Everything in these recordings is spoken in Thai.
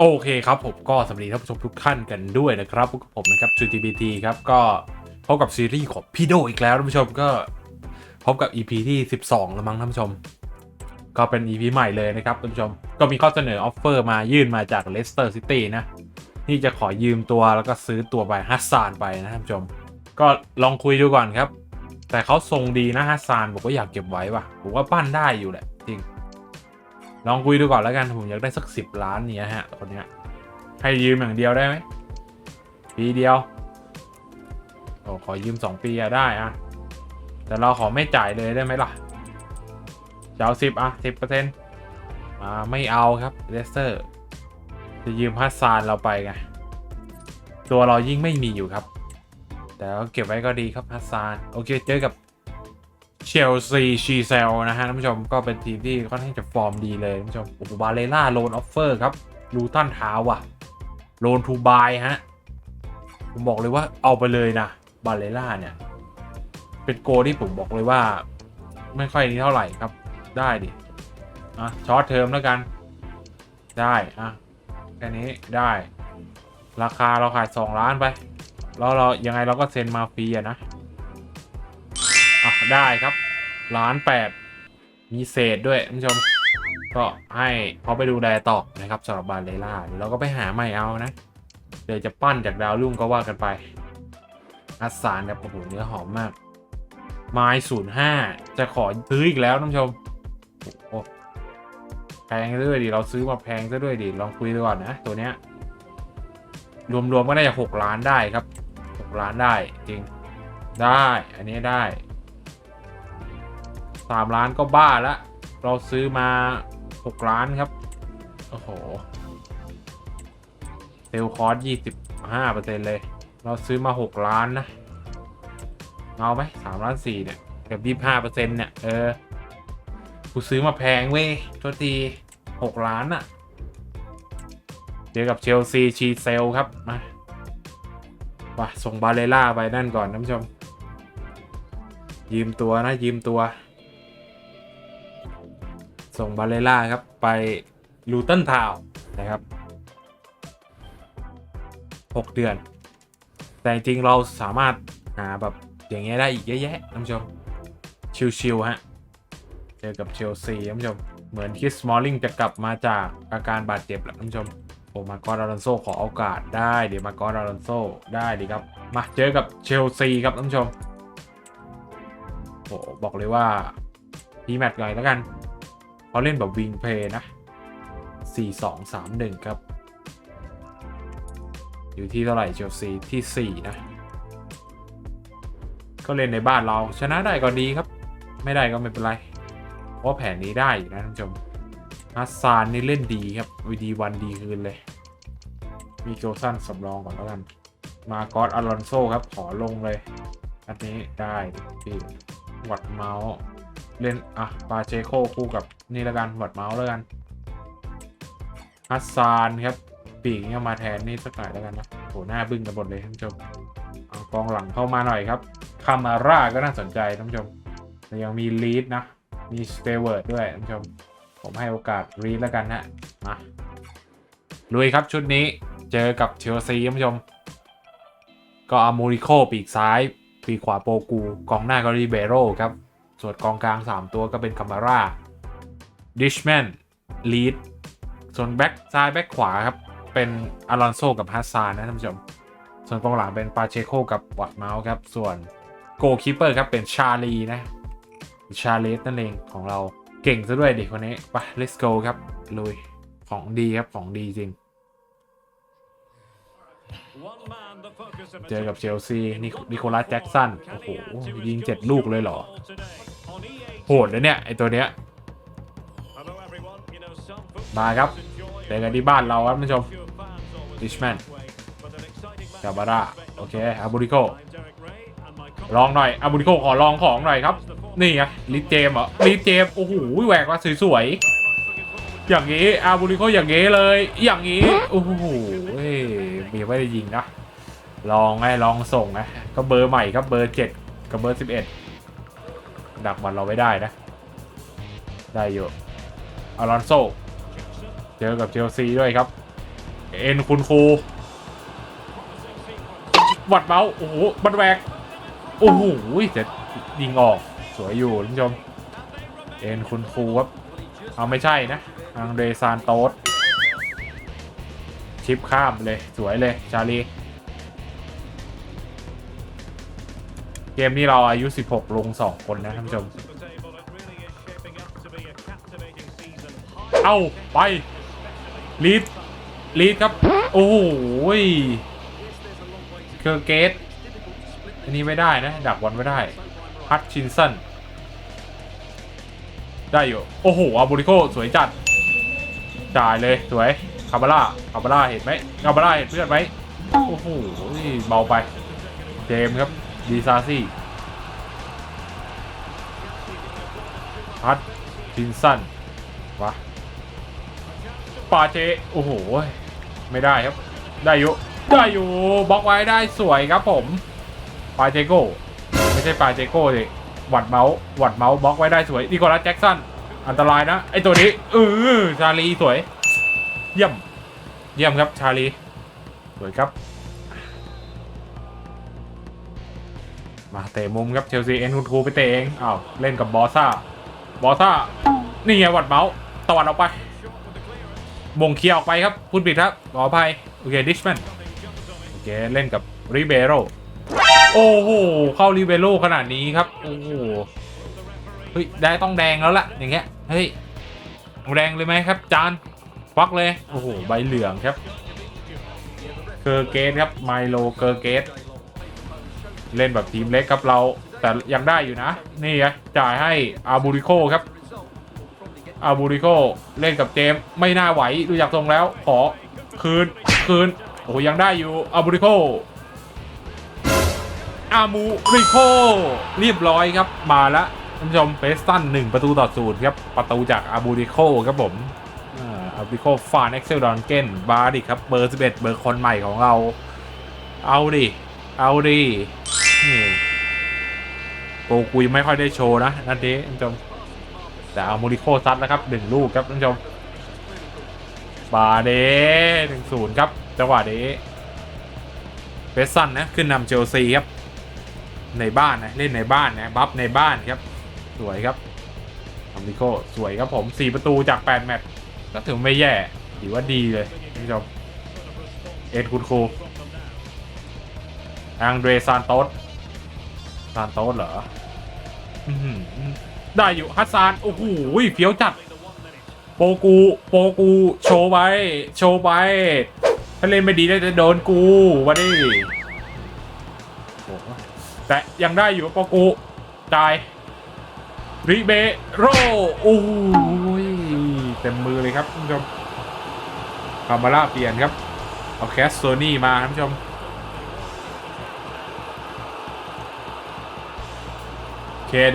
โอเคครับผมก็สวัสดีท่านผู้ชมทุกท่านกันด้วยนะครับพบกับผมนะครับ GTBT ครับก็พบกับซีรีส์ของพี่โดอีกแล้วท่านผู้ชมก็พบกับ EP ที่ 12 แล้วมั้งท่านผู้ชม ก็เป็น EP ใหม่เลยนะครับท่านผู้ชมก็มีข้อเสนอออฟเฟอร์มายื่นมาจากเลสเตอร์ซิตี้นะที่จะขอยืมตัวแล้วก็ซื้อตัวไปฮัสซานไปนะท่านผู้ชม ก็ลองคุยดูก่อนครับ แต่เขาทรงดีนะฮัสซานบอกว่าอยากเก็บไว้ว่ะผมว่าปั้นได้อยู่แหละจริง ลองคุยดูก่อนแล้วกันผมอยากได้สักสิบล้านเนี้ยฮะคนเนี้ยให้ยืมอย่างเดียวได้ไหมปีเดียวโอ้ขอยืมสองปีอะได้อะแต่เราขอไม่จ่ายเลยได้ไหมล่ะจะเอาสิบอะสิบเปอร์เซ็นต์อ่าไม่เอาครับเลสเตอร์ จะยืมฮัสซานเราไปไงตัวเรายิ่งไม่มีอยู่ครับ แต่ก็เก็บไว้ก็ดีครับฮัสซาน โอเคเจอกับ เชลซีชีเซลนะฮะท่านผู้ชมก็เป็นทีมที่ค่อนข้างจะฟอร์มดีเลยท่านผู้ชมโอ้โหบาเลล่าโลนออฟเฟอร์ครับลูตันทาว่ะโลนทูบายฮะ ผมบอกเลยว่าเอาไปเลยนะบาเลล่าเนี่ย เป็นโกที่ผมบอกเลยว่า ไม่ค่อยนี้เท่าไหร่ครับ ได้ดิอะช็อตเทอมแล้วกัน ได้อะแค่นี้ได้ ราคาเราขาย 2 ล้านไป แล้วเรายังไงเราก็เซ็นมาฟรีอะนะ ได้ครับล้านแปดมีเศษด้วยท่านผู้ชม ก็ให้เขาไปดูแลต่อนะครับสำหรับบาเลล่าเดี๋ยวเราก็ไปหาใหม่เอานะ เดี๋ยวจะปั้นจากดาวรุ่งก็ว่ากันไปอัสสารครับโอ้โหเนื้อหอมมาก ไม้ศูนย์ห้าจะขอซื้ออีกแล้วท่านผู้ชมโอ้แพงซะด้วยดิเราซื้อมาแพงซะด้วยดิลองคุยดูก่อนนะ ตัวเนี้ย รวมๆก็น่าจะหกล้านได้ครับหกล้านได้จริงได้อันนี้ได้ สามล้านก็บ้าแล้วเราซื้อมาหกล้านครับ โอ้โห เซลคอร์สยี่สิบห้าเปอร์เซ็นเลย เราซื้อมาหกล้านนะ เอาไหมสามล้านสี่เนี่ยกือบยี่ห้าเปอร์เซ็นเนี่ย เออ กูซื้อมาแพงเว้ยโทษทีหกล้านอะเจอกับเชลซีชีเซลครับ มาว่ะส่งบาเลล่าไปนั่นก่อนท่านผู้ชม ยืมตัวนะ ยืมตัว ส่งบาเลล่าครับ ไปลูตันทาวนะครับ 6 เดือน แต่จริงเราสามารถหาแบบอย่างเงี้ยได้อีกเยอะแยะท่านผู้ชม ชิวๆฮะ เจอกับเชลซีท่านผู้ชม เหมือนคิสมอลลิงจะกลับมาจากอาการบาดเจ็บแหละท่านผู้ชมโอ้มากอนอารันโซขอโอกาสได้เดี๋ยวมากอนอารันโซได้ดีครับ มาเจอกับเชลซีครับท่านผู้ชมโอ้บอกเลยว่าพีแมตช์หน่อยแล้วกัน เขาเล่นแบบวิงเพย์นะ 4 2 3 1 ครับ อยู่ที่เท่าไหร่เชลซีที่ 4 นะ ก็เล่นในบ้านเราชนะได้ก็ดีครับ ไม่ได้ก็ไม่เป็นไร เพราะแผนนี้ได้อยู่นะท่านผู้ชมฮัสซานนี่เล่นดีครับวีดีวันดีคืนเลย มีโจสันสำรองก่อนแล้วกัน มากอสอลอนโซครับ ขอลงเลย อันนี้ได้พี่วัดเมาส์ เล่น อะ ปาเชโคคู่กับนี่ล้วกันวัดเมาส์ล้วกันฮัสซานครับ ปีกเนี่ยมาแทนนี่สักหน่อยล้วกันนะโหหน้าบึ้งกันหมดเลยท่านผู้ชมเอากองหลังเข้ามาหน่อยครับคามาร่าก็น่าสนใจท่านผู้ชมแต่ยังมีลีดนะ มีสเตเวิร์ดด้วยท่านผู้ชม ผมให้โอกาสรีดล้วกันฮะมาลุยครับชุดนี้เจอกับเชลซีท่านผู้ชม ก็อามูริโคปีกซ้าย ปีกขวาโปกูกองหน้าก็รีเบโรครับ ส่วนกองกลาง 3 ตัวก็เป็นคามาร่าดิชแมนลีดส่วนแบ็กซ้ายแบ็กขวาครับ เป็นอลอนโซกับฮัสซานนะท่านผู้ชม ส่วนกองหลังเป็นปาเชโคกับวัตเมาส์ครับ ส่วนโกคีเปอร์ครับเป็นชาลีนะ ชาเลสนั่นเองของเราเก่งซะด้วยเด็กคนนี้ไป let's go ครับลุยของดีครับของดีจริง เจอกับเชลซีนินิโคลัสแจ็กสัน โอ้โห ยิงเจ็ดลูกเลยเหรอ โหดเลยเนี่ยไอตัวเนี้ยมาครับเจอกันที่บ้านเราครับท่านผู้ชมดิชแมนกาบาร่าโอเคอาบูริโกลองหน่อยอาบูริโกขอลองของหน่อยครับ นี่ไงลิเจมเหรอลิเจมโอ้โหแหวกมาสวยๆอย่างนี้อาบูริโกอย่างนี้เลย อย่างนี้โอ้โหเฮ้ยมีไม่ได้ยิงนะลองไงลองส่งไงก็เบอร์ใหม่ครับเบอร์เจ็ดกับเบอร์สิบเอ็ด ดักบอลเราไว้ได้นะ ได้อยู่อารอนโซเจอกับเชลซีด้วยครับ เอ็นคุณครูวัดเมาส์โอ้โหบันแวกโอ้โหจะยิงออกสวยอยู่ท่านผู้ชม เอ็นคุณครูครับ เอาไม่ใช่นะ อังเดรซานโตสชิปข้ามเลยสวยเลยชาลี เกมนี้เราอายุ 16 ลง 2 คนนะท่านผู้ชม เอาไปลีดลีดครับ โอ้โหเคอร์เกต อันนี้ไม่ได้นะ ดักบอลไม่ได้ ฮัตชินสัน ได้อยู่ โอ้โหอาบูริโกสวยจัด จ่ายเลยสวยคาบาร่าคาบาร่าเห็นไหมคาบาร่าเห็นเพื่อนไหมโอ้โหเบาไป เจมครับ ดีซาซี่ฮัตชินสันวะปาเจโอ้โห ไม่ได้ครับ ได้อยู่ได้อยู่บล็อกไว้ได้สวยครับผมปาเจโก้ไม่ใช่ปาเจโก้สิหวัดเมาส์หวัดเมาส์บล็อกไว้ได้สวยดีกว่าแจ็คสันอันตรายนะไอตัวนี้เออชาลีสวย เยี่ยม เยี่ยมครับชาลี สวยครับ มาเตะมุมครับเชลซีเอ็นคุณครูไปเตะเองอ้าวเล่นกับบอซ่าบอซ่านี่ไงวัดเมาส์ตะวันออกไปมงเคลียร์ออกไปครับพูดผิดครับขออภัยโอเคดิชแมนโอเคเล่นกับริเบโรโอ้โหเข้าริเบโรขนาดนี้ครับโอ้โหเฮ้ยได้ต้องแดงแล้วล่ะอย่างเงี้ยเฮ้ยแดงเลยไหมครับ จานฟักเลยโอ้โหใบเหลืองครับเกอร์เกตครับไมโลเกอร์เกต เล่นแบบทีมเล็กครับเรา แต่ยังได้อยู่นะ นี่ไงจ่ายให้อาบูริโคครับ อาบูริโคเล่นกับเจมส์ไม่น่าไหวดูจากทรงแล้ว ขอคืนคืนโอ้ยังได้อยู่อาบูริโคอามูริโคเรียบร้อยครับมาล้วท่านผู้ชมเฟสตันหนึ่งประตูต่อศูนย์ครับ ประตูจากอาบูริโคครับผมอาบูริโคฟานเอ็กเซลดอนเกนบาร์ดิครับเบอร์11เบอร์คนใหม่ของเรา เอาดิ เอาดิ นี่โปกุยไม่ค่อยได้โชว์นะนันนี้ท่านผู้ชมแต่อามูริโคซัดแล้วครับหนึ่งลูกครับท่านผู้ชมบาเดหนึ่งศูนย์ครับจังหวะนี้เฟสซันนะขึ้นนำเชลซีครับในบ้านนะเล่นในบ้านนะบัฟในบ้านครับ สวยครับอามิโคสวยครับผม 4 ประตูจาก 8 แมตช์ก็ถือไม่แย่ถือว่าดีเลยท่านผู้ชมเอ็ดคุณครูอังเดรซานโตส ซานโตสเหรออื้อหือได้อยู่ฮัสซาน โอ้โหเฟี้ยวจัด โปกู โปกู โชว์ไว้โชว์ไว้ถ้าเล่นไม่ดีได้จะโดนกูวะดิแต่ยังได้อยู่โปกูจ่ายริเบโรโอ้ยเต็มมือเลยครับท่านผู้ชมคามาร่าเปลี่ยนครับ เอาแคสโซนี่มาท่านผู้ชม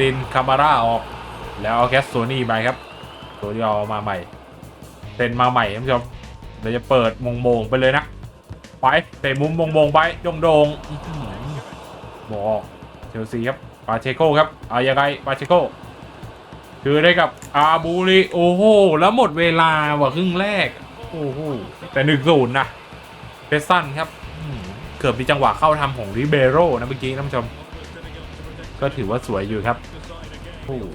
ดินคามาร่าออก แล้วเอาแคสโซนี่ไปครับตัวที่เอามาใหม่เป็นมาใหม่ท่านผู้ชมเดี๋ยวจะเปิดมงมงไปเลยนะ ไปเตะมุมมงมงไปโดงโดงบอกเชลซีครับปาเชโกครับเอายังไงปาเชโกคือได้กับอาบูริโอ้โหแล้วหมดเวลาว่ะครึ่งแรกโอ้โหแต่หนึ่งศูนย์นะเฟสซันครับเกือบมีจังหวะเข้าทำของริเบโรนะเมื่อกี้ท่านผู้ชม ก็ถือว่าสวยอยู่ครับโอ้โห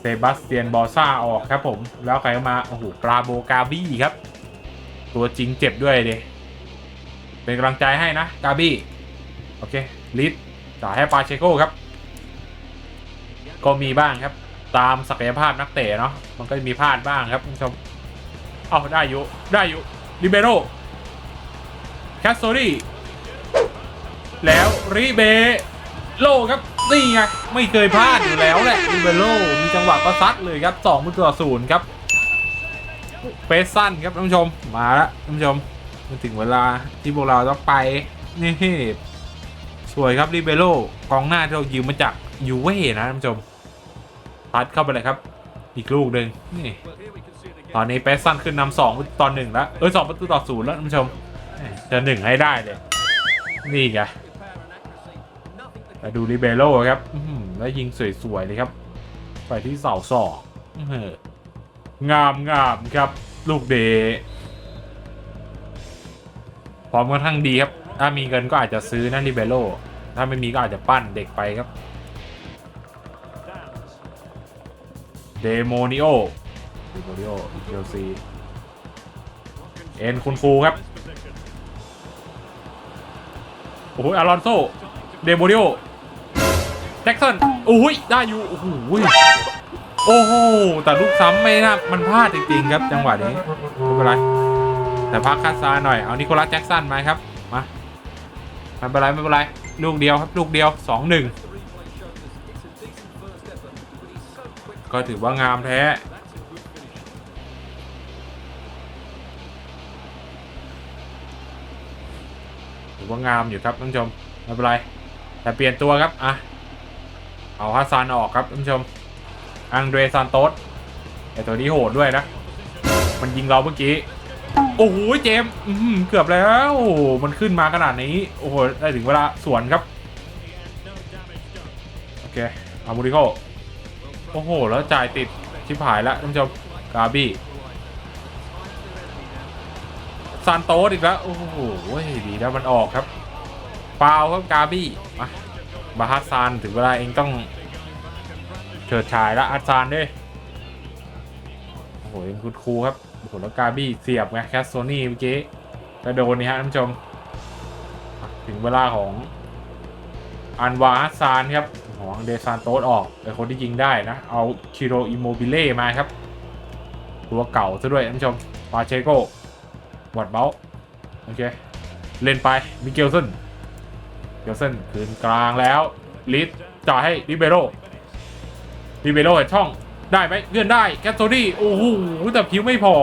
เซบาสเตียนบอซ่าออกครับผม แล้วใครมา โอ้โหกราโบกาบี้ครับ ตัวจริงเจ็บด้วยเดเป็นกำลังใจให้นะ กาบี้ โอเค ลิสจ่ายให้ปาเชโกครับ ก็มีบ้างครับ ตามศักยภาพนักเตะเนาะ มันก็จะมีพลาดบ้างครับคุณผู้ชม เอาได้อยู่ ได้อยู่ริเบโรแคสโซรี่แล้วริเบ โลครับ นี่ไง ไม่เคยพลาดอยู่แล้วแหละริเบโลมีจังหวะก็ซัดเลยครับ2ประตูต่อศูนย์ครับเฟสสั้นครับท่านผู้ชมมาแล้วท่านผู้ชมมาถึงเวลาที่พวกเราต้องไปนี่สวยครับริเบโลกองหน้าที่เรายืมมาจากยูเว่นะท่านผู้ชมพัดเข้าไปเลยครับ อีกลูกหนึ่งนี่ ตอนนี้เฟสสั้นขึ้นนำสองตอนหนึ่งแล้วเออสองประตูต่อศูนย์แล้วท่านผู้ชมจะหนึ่งให้ได้เลย นี่ไง ดูริเบโร่ครับแล้วยิงสวยๆเลยครับ ไปที่เสาสองงามงามครับ ลูกเดพร้อมค่อนข้างดีครับ ถ้ามีเงินก็อาจจะซื้อนะลิเบโรถ้าไม่มีก็อาจจะปั้นเด็กไปครับเดโมนิโอเดโมนิโอเชลซีเอ็นคุณครูครับ โอ้โหอารอนโซ เดโมนิโอ แจ็คสันโอ้ยได้อยู่โอ้โหโอ้โหแต่ลูกซ้ำไม่นะมันพลาดจริงๆครับจังหวะนี้ไม่เป็นไรแต่พักคาซาหน่อยเอานิโคลัสแจ็คสันมาครับมาไม่เป็นไรไม่เป็นไรลูกเดียวครับลูกเดียวสองหนึ่งก็ถือว่างามแท้ถือว่างามอยู่ครับท่านผู้ชมไม่เป็นไรแต่เปลี่ยนตัวครับอะ เอาฮัสซานออกครับท่านผู้ชม อังเดรซานโตสไอตัวนี้โหดด้วยนะ มันยิงเราเมื่อกี้ โอ้โหเจมอื้อหือเกือบแล้วโอ้มันขึ้นมาขนาดนี้ โอ้โห ได้ถึงเวลาสวนครับ โอเค อามูริโกโอ้โห แล้วจ่ายติด ชิบหายแล้วท่านผู้ชม กาบี้ซานโตสอีกแล้ว โอ้โหดีแล้วมันออกครับฟาวครับกาบี้มา บาฮัสซานถึงเวลาเองต้องเฉิดฉายล้วอัสซานด้วยโอ้โหยังคุณครูครับโอ้โหแล้วกาบี้เสียบไงแคสโซนี่เมื่อกี้กระโดนนี่ฮะท่านผู้ชม ถึงเวลาของอันวาฮัสซานครับของเดซานโตสออกเป็นคนที่ยิงได้นะ เอาคิโรอิโมบิเล่มาครับ ตัวเก่าซะด้วยท่านผู้ชมปาเชโกวัดเบ้าโอเค เล่นไปมิเกลสัน เกลสันคืนกลางแล้วลิสจ่ายให้ลิเบโรลิเบโรเห็นช่องได้ไหมเลื่อนได้แคทโซดี้โอ้โหแต่ผิวไม่พอ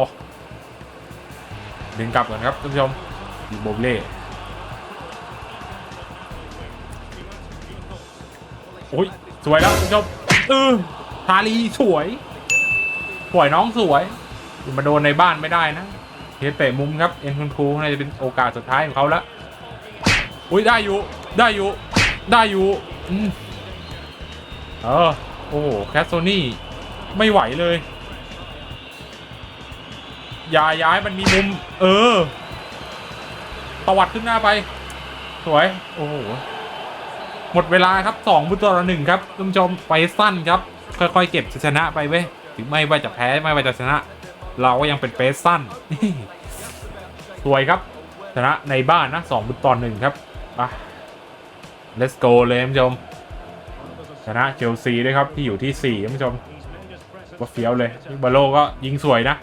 ดึงกลับก่อนครับท่านผู้ชมอีโบเล่โอ้ยสวยแล้วท่านผู้ชมเออทารีสวยปล่อยน้องสวยมาโดนในบ้านไม่ได้นะเฮเตะมุมครับ เอ็นคุณครูน่าจะเป็นโอกาสสุดท้ายของเขาแล้วอุ้ยได้อยู่ ได้อยู่ ได้อยู่อืมเออ โอ้โหแคสโซนี่ ไม่ไหวเลย อย่าย้ายมันมีมุม เออ ตวัดขึ้นหน้าไป สวย โอ้โห หมดเวลาครับสองบุตรต่อหนึ่งครับท่านผู้ชมไปสั้นครับ ค่อยๆ เก็บชนะไปเว้ย ถึงไม่ว่าจะแพ้ไม่ว่าจะชนะ เราก็ยังเป็นเฟสสั้น สวยครับ ชนะในบ้านนะสองบุตรต่อหนึ่งครับไป let's go เลยท่านผู้ชม ชนะเชลซีด้วยครับ ที่อยู่ที่สี่ท่านผู้ชมว่าเฟี้ยวเลยบาโลก็ยิงสวยนะ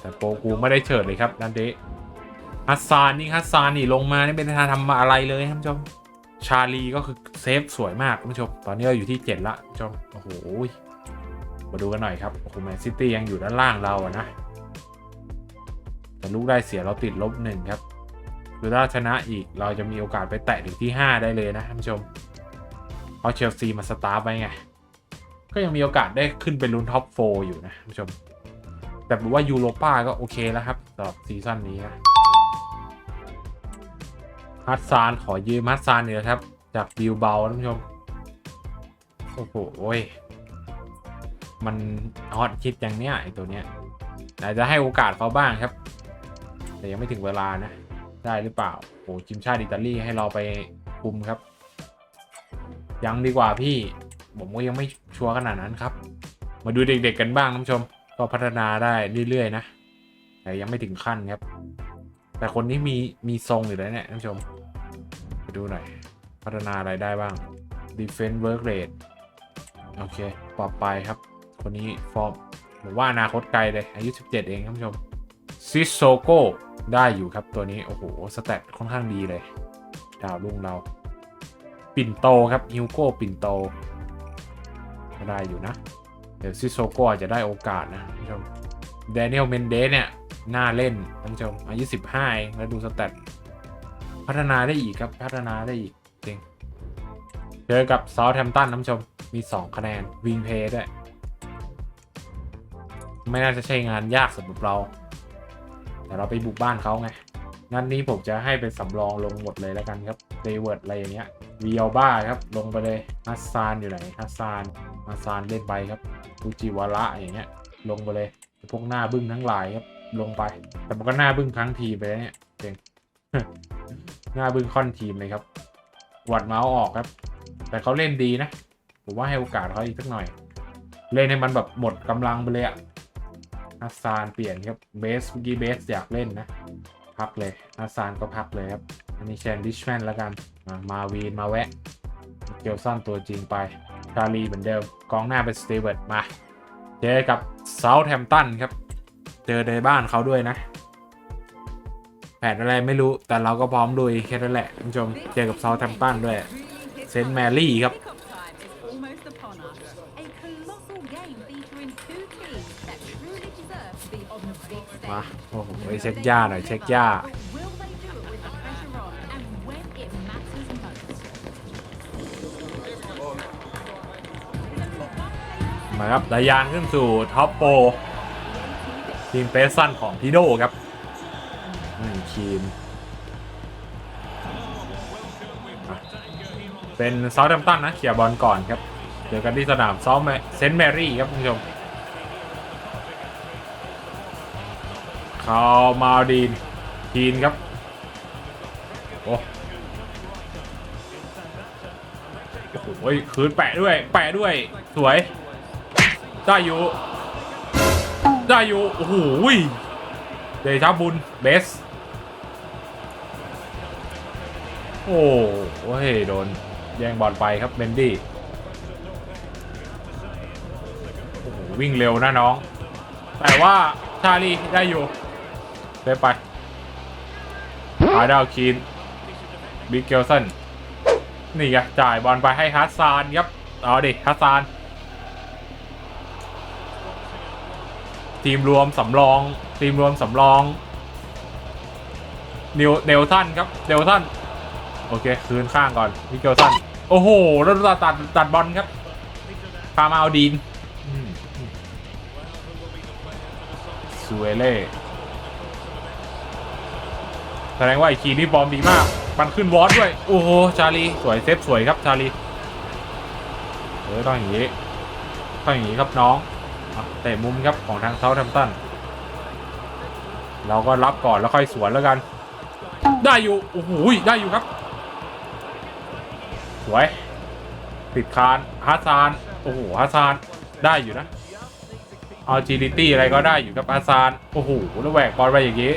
แต่โปกูไม่ได้เฉิดเลยครับนันเดะฮัสซานนี่ฮัสซานนี่ลงมานี่เป็นทางทำอะไรเลยท่านผู้ชม ชาลีก็คือเซฟสวยมากท่านผู้ชม ตอนนี้เราอยู่ที่ 7 ละท่านผู้ชม โอ้โห มาดูกันหน่อยครับโอ้โหแมนซิตี้ยังอยู่ด้านล่างเราอะนะแต่ลูกได้เสียเราติดลบหนึ่งครับ คือถ้าชนะอีกเราจะมีโอกาสไปแตะถึงที่ 5 ได้เลยนะท่านผู้ชม เพราะเชลซีมาสตาร์ไว้ไง ก็ยังมีโอกาสได้ขึ้นไปลุ้นท็อปโฟอยู่นะท่านผู้ชม แต่บอกว่ายูโรป้าก็โอเคแล้วครับสำหรับซีซั่นนี้นะฮัตซานขอยืมฮัตซานเนี่อยนะครับ จากบิลเบาท่านผู้ชม โอ้โหโอ้ยมันฮอตคิดอย่างเนี้ยไอตัวเนี้ยอาจจะให้โอกาสเขาบ้างครับ แต่ยังไม่ถึงเวลานะ ได้หรือเปล่าโอ้ทีมชาติอิตาลีให้เราไปคุมครับ ยังดีกว่าพี่ ผมก็ยังไม่ชัวร์ขนาดนั้นครับ มาดูเด็กๆกันบ้างท่านผู้ชม ก็พัฒนาได้เรื่อยๆนะ แต่ยังไม่ถึงขั้นครับ แต่คนนี้มีมีทรงอยู่แล้วเนี่ยท่านผู้ชมไปดูหน่อย พัฒนาอะไรได้บ้าง defense work rate โอเคปรับไปครับ คนนี้ฟอร์มผมว่าอนาคตไกลเลย อายุ 17 เองท่านผู้ชมซิโซโก ได้อยู่ครับตัวนี้ โอ้โห สแตทค่อนข้างดีเลย ดาวรุ่งเรา ปิ่นโตครับฮิวโก้ปิ่นโตก็ได้อยู่นะ เดี๋ยวซิโซโกอาจจะได้โอกาสนะท่านผู้ชมเดนิเอลเมนเดสเนี่ย น่าเล่นท่านผู้ชมอายุ 15 เอง แล้วดูสแตทพัฒนาได้อีกครับ พัฒนาได้อีกจริงเจอกับซา t แ a มตันท่านผู้ชมมี 2 คะแนนวิงเพย์ด้วยไม่น่าจะใช่งานยากสำหรับเรา แต่เราไปบุกบ้านเขาไงงั้นนี้ผมจะให้เป็นสำรองลงหมดเลยแล้วกันครับเดเวิร์ดอะไรอย่างเงี้ยวีอบ้าครับลงไปเลยฮัสซานอยู่ไหนฮัสซานฮัสซานเล่นไปครับฟูจิวาระอย่างเงี้ยลงไปเลยพวกหน้าบึ้งทั้งหลายครับลงไป แต่มันก็หน้าบึ้งครั้งทีไปเนี่ยเก่งหน้าบึ้งค่อนทีมเลยครับหวัดเมาส์ออกครับ แต่เขาเล่นดีนะ ผมว่าให้โอกาสเขาอีกสักหน่อย เล่นให้มันแบบหมดกำลังไปเลยอะ ฮัสซานเปลี่ยนครับเบสเมื่อกี้เบสอยากเล่นนะ พักเลยฮัสซานก็พักเลยครับ อันนี้แชนดิชแมนแล้วกันมาวีนมาแวะ เกลซันตัวจริงไปชาลีเหมือนเดิมกองหน้าเป็นสตีเวิร์ดมาเจอกับเซาท์แฮมตันครับ เจอในบ้านเขาด้วยนะ แผนอะไรไม่รู้แต่เราก็พร้อมลุยแค่นั้นแหละคุณผู้ชมเจอกับเซาท์แฮมตันด้วยเซนต์แมรี่ครับ มาโอ้โหเช็คย่าหน่อยเช็คย่ามาครับดายานขึ้นสู่ท็อปโปรทีมเปสันของพีโดครับหนึ่งทีมเป็นเซาท์แฮมป์ตันนะเคลียบอลก่อนครับ เจอกันที่สนามซอมเซนต์แมรี่ครับคุณผู้ชม คาร์มาดีนทีนครับ โอ้โอ้โหคืนแปะด้วย แปะด้วย สวย ได้อยู่ ได้อยู่ โอ้โหเดชาบุญ เบส โอ้โหโดน แย่งบอลไปครับเบนดี้ โอ้โห วิ่งเร็วนะน้อง แต่ว่าชาลีได้อยู่ เซฟไปอาดาวคีนบิ๊กเกลสันนี่ไงจ่ายบอลไปให้ฮัสซานครับเอาดิฮัสซาน ทีมรวมสำรอง ทีมรวมสำรองนิวเนลทันครับเนลทันโอเค คืนข้างก่อนมิเกลทันโอ้โหแล้วตัดตัดตัดบอลครับพามาเอาดีนอืมซูเอเล่ แสดงว่าไอคีนี่บอมดีมาก มันขึ้นวอตด้วย โอ้โห ชาลี สวยเซฟสวยครับชาลี เออต้องอย่างนี้ ต้องอย่างนี้ครับน้องอะเตะมุมครับของทางเซาท์แฮมป์ตัน เราก็รับก่อนแล้วค่อยสวนแล้วกัน ได้อยู่ โอ้โห ได้อยู่ครับ สวย ติดคานฮัสซาน โอ้โหฮัสซาน ได้อยู่นะเอาจีดิตี้อะไรก็ได้อยู่ครับฮัสซาน โอ้โห แล้วแหวกบอลไปอย่างนี้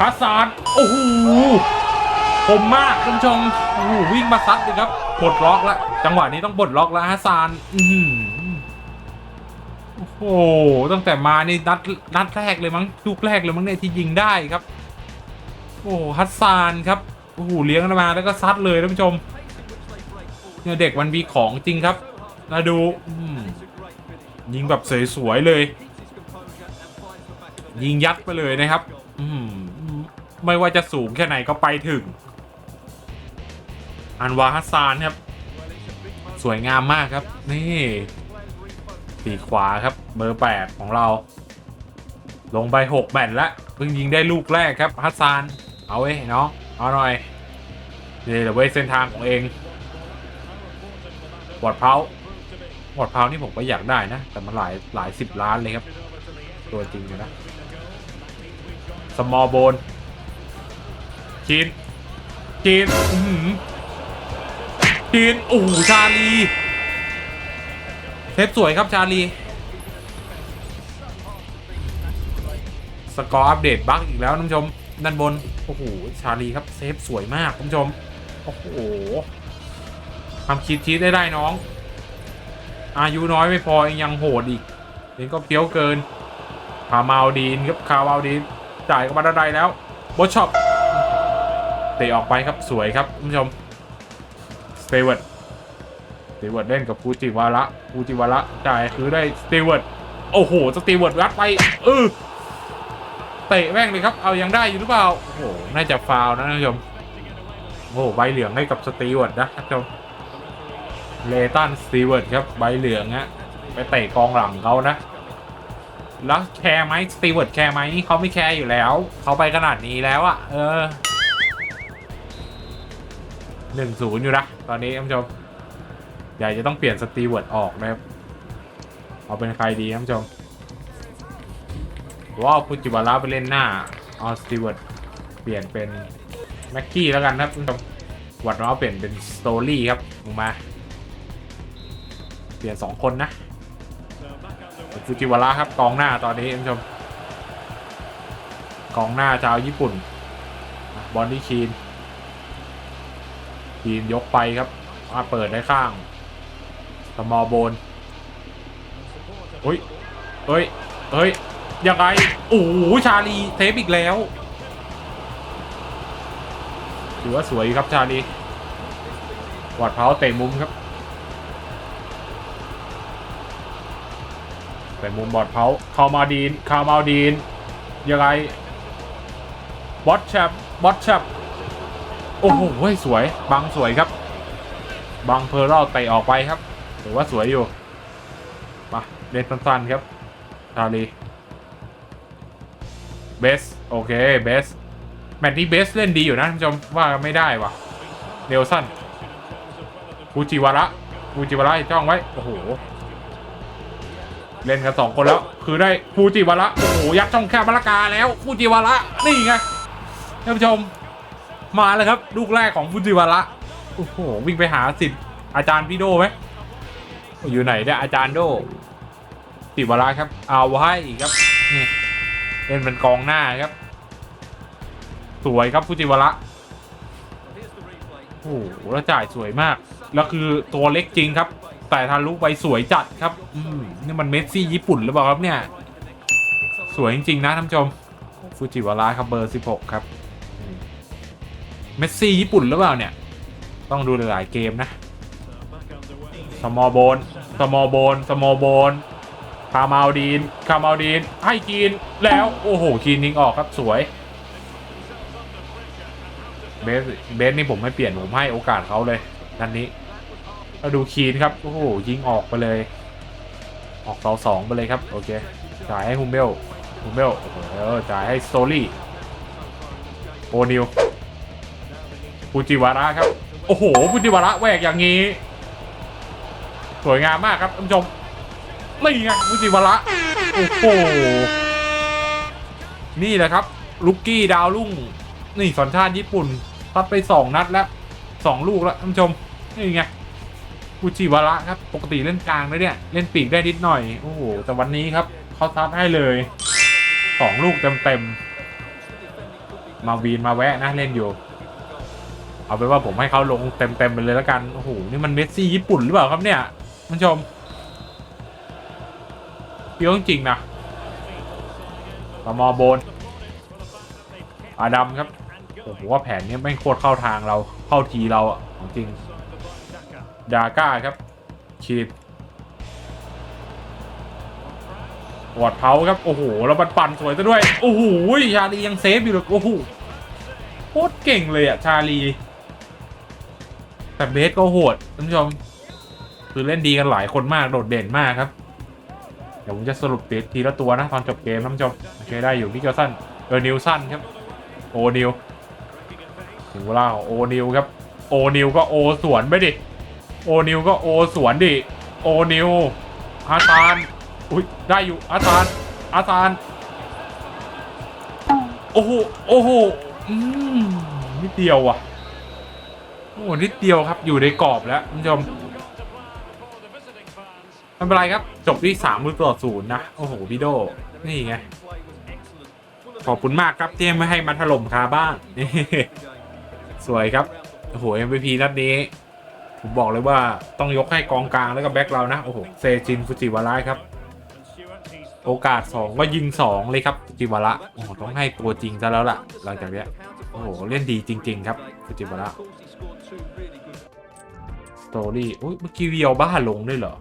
ฮัสซานโอ้โหผมมากคุณผู้ชมโอ้โหวิ่งมาซัดเลยครับปลดล็อกแล้วจังหวะนี้ต้องปลดล็อกแล้วฮัสซานอืโอ้โหตั้งแต่มานี่นัดนัดแรกเลยมั้งลูกแรกเลยมั้งเนี่ยที่ยิงได้ครับ โอ้โหฮัสซานครับโอ้โหเลี้ยงมาแล้วก็ซัดเลยท่านผู้ชมเนี่ยเด็กมันมีของจริงครับมาดูยิงแบบสวยๆเลย ยิงยัดไปเลยนะครับ อืม ไม่ว่าจะสูงแค่ไหนก็ไปถึง อันวาฮัสซานครับ สวยงามมากครับ นี่ปีขวาครับ เบอร์ 8 ของเรา ลงไป 6แมตแล้วเพิ่งยิงได้ลูกแรกครับฮัสซาน เอาเว้ยน้องเอาหน่อยนี่เดี๋ยวเว้ยเส้นทางของเองบอดเพาบอดเพานี่ผมก็อยากได้นะ แต่มันหลายหลายสิบล้านเลยครับ ตัวจริงอยู่นะ สมอลโบน ชีนชีนอื้อหือจีนโอ้โหชาลีเทปสวยครับชาลีสกอร์อัปเดตบั๊กอีกแล้วท่านผู้ชมด้านบน โอ้โห ชาลีครับ เซฟสวยมากท่านผู้ชม โอ้โหทำคิดชีตได้ได้น้อง อายุน้อยไม่พอยังโหดอีกเองก็เพี้ยวเกินคามาลดีนครับคามาลดีน จ่ายกับมาไดแล้วบอชช็อป เตะออกไปครับสวยครับท่านผู้ชมสเตเวิร์ดสเตเวิร์ดเล่นกับฟูจิวาระฟูจิวาระจ่ายคือได้สเตเวิร์ดโอ้โหสเตเวิร์ดรัดไปเออเตะแม่งเลยครับ เอายังได้อยู่หรือเปล่า โอ้โห น่าจะฟาวนะท่านผู้ชม โอ้โห ใบเหลืองให้กับสตีเวิร์ดนะท่านผู้ชม เลตันสตีเวิร์ดครับ ใบเหลืองฮะ ไปเตะกองหลังเขานะ แล้วแคร์ไหมสตีเวิร์ดแคร์ไหมเขาไม่แคร์อยู่แล้ว เขาไปขนาดนี้แล้วอะเออ หนึ่งศูนย์อยู่นะ ตอนนี้ท่านผู้ชมใหญ่จะต้องเปลี่ยนสตีเวิร์ดออกนะครับ เอาเป็นใครดีท่านผู้ชมว่าเอาฟูจิวาระไปเล่นหน้าเอาสตีเวิร์ดเปลี่ยนเป็นแม็กกี้แล้วกันครับท่านผู้ชมวัดน้องเปลี่ยนเป็นสโตรี่ครับลงมา เปลี่ยนสองคนนะฟูจิวาระครับกองหน้าตอนนี้ท่านผู้ชมกองหน้าชาวญี่ปุ่นบอลที่คีน คีนยกไปครับมาเปิดได้ข้างสมอโบนเฮ้ยเฮ้ยเฮ้ยยังไงโอ้โหชาลีเทปอีกแล้วถือว่าสวยครับชาลีวอดเพาเตะมุมครับเตะมุมบอดเพาคามาดีนคามาดีนยังไงบอสแชปบอสแชป โอ้โหสวยบังสวยครับ บังเพอร์เรลเตะออกไปครับถือว่าสวยอยู่มาเล่นสั้นๆครับชาลีเบสโอเคเบสแมตช์นี้เบสเล่นดีอยู่นะท่านผู้ชมว่าไม่ได้วะเนลสันฟูจิวาระฟูจิวาระจ้องไว้ โอ้โห เล่นกันสองคนแล้ว คือได้ฟูจิวาระโอ้โห ยักษ์ช่องแคบมะละกาแล้วฟูจิวาระนี่ไงท่านผู้ชม มาแล้วครับ ลูกแรกของฟูจิวาระโอ้โหวิ่งไปหาสิทธิ์อาจารย์พี่โดไหมอยู่ไหนเนี่ยอาจารย์โดจิวาระครับ เอาไว้ครับนี่เล่นเป็นกองหน้าครับ สวยครับฟูจิวาระโอ้โหแล้วจ่ายสวยมาก แล้วคือตัวเล็กจริงครับ แต่ทะลุไปสวยจัดครับอืมนี่มันเมสซี่ญี่ปุ่นหรือเปล่าครับเนี่ย สวยจริงๆนะท่านผู้ชม ฟูจิวาระครับเบอร์ 16 ครับ เมสซี่ญี่ปุ่นหรือเปล่าเนี่ย ต้องดูหลายๆเกมนะสมอลโบนสมอลโบนสมอลโบนคามาลดีนคามาลดีน ให้กีนแล้วโอ้โหคีนยิงออกครับสวยเบสเบสนี่ผมไม่เปลี่ยนผมให้โอกาสเขาเลยนันนี้มาดูคีนครับโอ้โหยิงออกไปเลย ออกเสาสองไปเลยครับโอเคจ่ายให้ฮุมเบลฮุมเบลโอ้โหจ่ายให้โตลี่โอนิว ฟูจิวาระครับ โอ้โหฟูจิวาระแหวกอย่างนี้ สวยงามมากครับท่านผู้ชมนี่ไงฟูจิวาระโอ้โหนี่แหละครับลุกกี้ดาวรุ่งนี่สัญชาติญี่ปุ่นตัดไปสองนัดแล้วสองลูกแล้วท่านผู้ชมนี่ไงฟูจิวาระครับ ปกติเล่นกลางนะเนี่ยเล่นปีกได้นิดหน่อยโอ้โหแต่วันนี้ครับเขาซัดให้เลยสองลูกเต็มๆมาวีนมาแวะนะเล่นอยู่ เอาเป็นว่าผมให้เขาลงเต็มๆไปเลยแล้วกัน โอ้โห นี่มันเมสซี่ญี่ปุ่นหรือเปล่าครับเนี่ยท่านผู้ชมเปี้ยวจริงนะตมอโบนอาดัมครับโอ้โหว่าแผนนี้ไม่โคตรเข้าทางเราเข้าทีเราอะของจริง ดาก้าครับชีดวอดเผาครับ โอ้โห แล้วมันปั่นสวยซะด้วย โอ้โห ชาลียังเซฟอยู่เลยโอ้โหโคตรเก่งเลยอะ ชาลี แต่เบสก็โหดท่านผู้ชม คือเล่นดีกันหลายคนมากโดดเด่นมากครับ เดี๋ยวผมจะสรุปเบสทีละตัวนะตอนจบเกมท่านผู้ชมโอเคได้อยู่มิเกลสันเออนิวสันครับ โอนิวถึงเวลาของโอนิวครับโอนิวก็โอสวนไปดิโอนิวก็โอสวนดิโอนิวอาตานอุ้ยได้อยู่อาตานอาตานโอ้โหโอ้โหอืมนิดเดียวอะ โอ้โหนิดเดียวครับอยู่ในกรอบแล้วคุณผู้ชมไม่เป็นไรครับ จบที่สามมือต่อศูนย์นะ โอ้โหพี่โด นี่ไง ขอบคุณมากครับที่ไม่ให้มาถล่มคาบ้างนี่สวยครับ โอ้โห MVP นัดนี้ ผมบอกเลยว่าต้องยกให้กองกลางแล้วก็แบ็คเรานะ โอ้โห เซจิน ฟูจิวาระครับ โอกาส 2 ก็ยิง 2 เลยครับ ฟูจิวาระโอ้โห ต้องให้ตัวจริงซะแล้วล่ะ หลังจากเนี้ย โอ้โห เล่นดีจริง ๆ ครับฟูจิบาระสตอรี่อุ้ยเมื่อกี้เวียวบ้าลงด้วยเหรอ